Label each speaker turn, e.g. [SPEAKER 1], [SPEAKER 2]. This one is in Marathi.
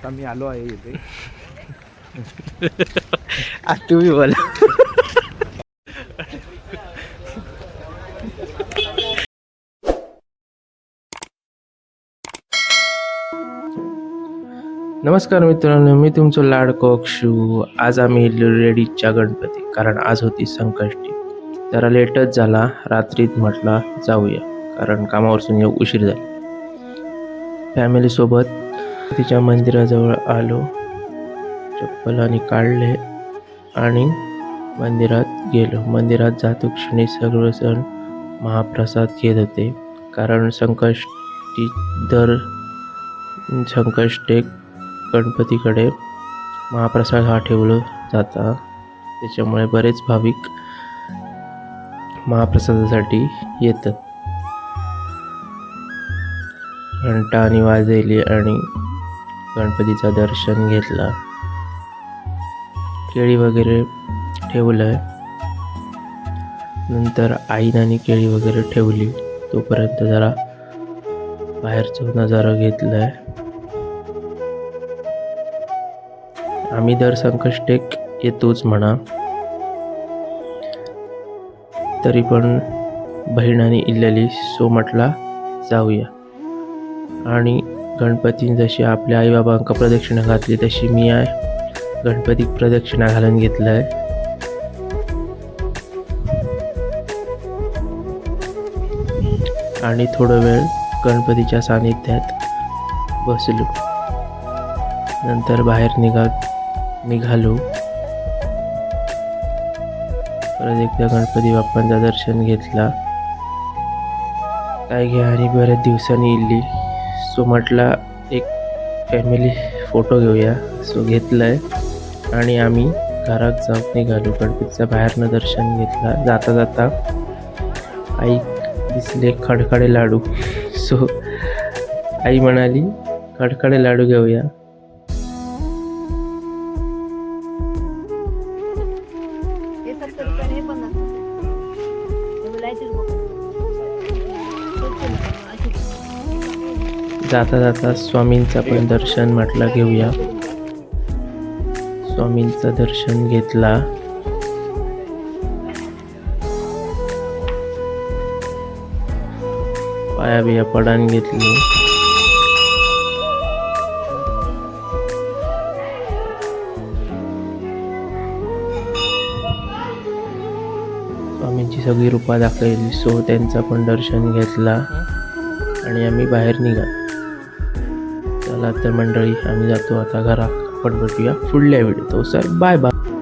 [SPEAKER 1] आता मी आलो आहे इथे.
[SPEAKER 2] तुम्ही बोला. नमस्कार मित्रांनो मी तुमचं लाडको अक्षू. आज आम्ही रेडीच्या गणपती कारण आज होती संकष्टी. जरा लेटच झाला रात्रीत म्हटला जाऊया कारण कामावरसून येऊ उशीर झाला. फॅमिलीसोबत तिच्या मंदिराजवळ आलो चप्पल आणि काढले आणि मंदिरात गेलो. मंदिरात जातो क्षणी सर्वजण महाप्रसाद घेत होते. कारण संकष्टी दर संकष्टे गणपतीकडे महाप्रसाद हा ठेवलं जाता. त्याच्यामुळे बरेच भाविक महाप्रसादासाठी येतात. घंटा आणि वाजेली आणि गणपतीचं दर्शन घेतला. केळी वगैरे ठेवलं नंतर आईनाने केळी वगैरे ठेवली. तोपर्यंत जरा बाहेरचा नजारा घेतलाय. आम्ही दर संकष्टेक येतोच म्हणा. तरी पण बहिणाने इल्लेली सो म्हटला जाऊया. आणि गणपतीने जशी आपल्या आईबाबांका प्रदक्षिणा घातली तशी मी आहे गणपतीक प्रदक्षिणा घालून घेतलं आहे आणि थोडं वेळ गणपतीच्या सानिध्यात बसलो. नंतर बाहेर निघा निघालो. परत एकदा गणपती बाप्पांचा दर्शन घेतला. काय घ्या आणि बऱ्याच दिवसांनी इल्ली. सो म्हटला एक फॅमिली फोटो घेऊया. सो घेतला आहे आणि आम्ही घरात जाऊन निघालो. गणपतीचा बाहेरनं दर्शन घेतला. जाता जाता आई दिसले खडखडे लाडू. सो आई म्हणाली खडखडे लाडू घेऊया. जाता जाता स्वामींचा पण दर्शन म्हटलं घेऊया. स्वामींचं दर्शन घेतला. पाया बिया पडान घेतली. स्वामींची सगळी रूपा दाखवली. सो त्यांचं पण दर्शन घेतला. आणि आम्ही बाहेर निघा चला तर मंडळी आम्ही जातो आता घरा. आपण भेटूया पुढल्या व्हिडिओ तो सर बाय बाय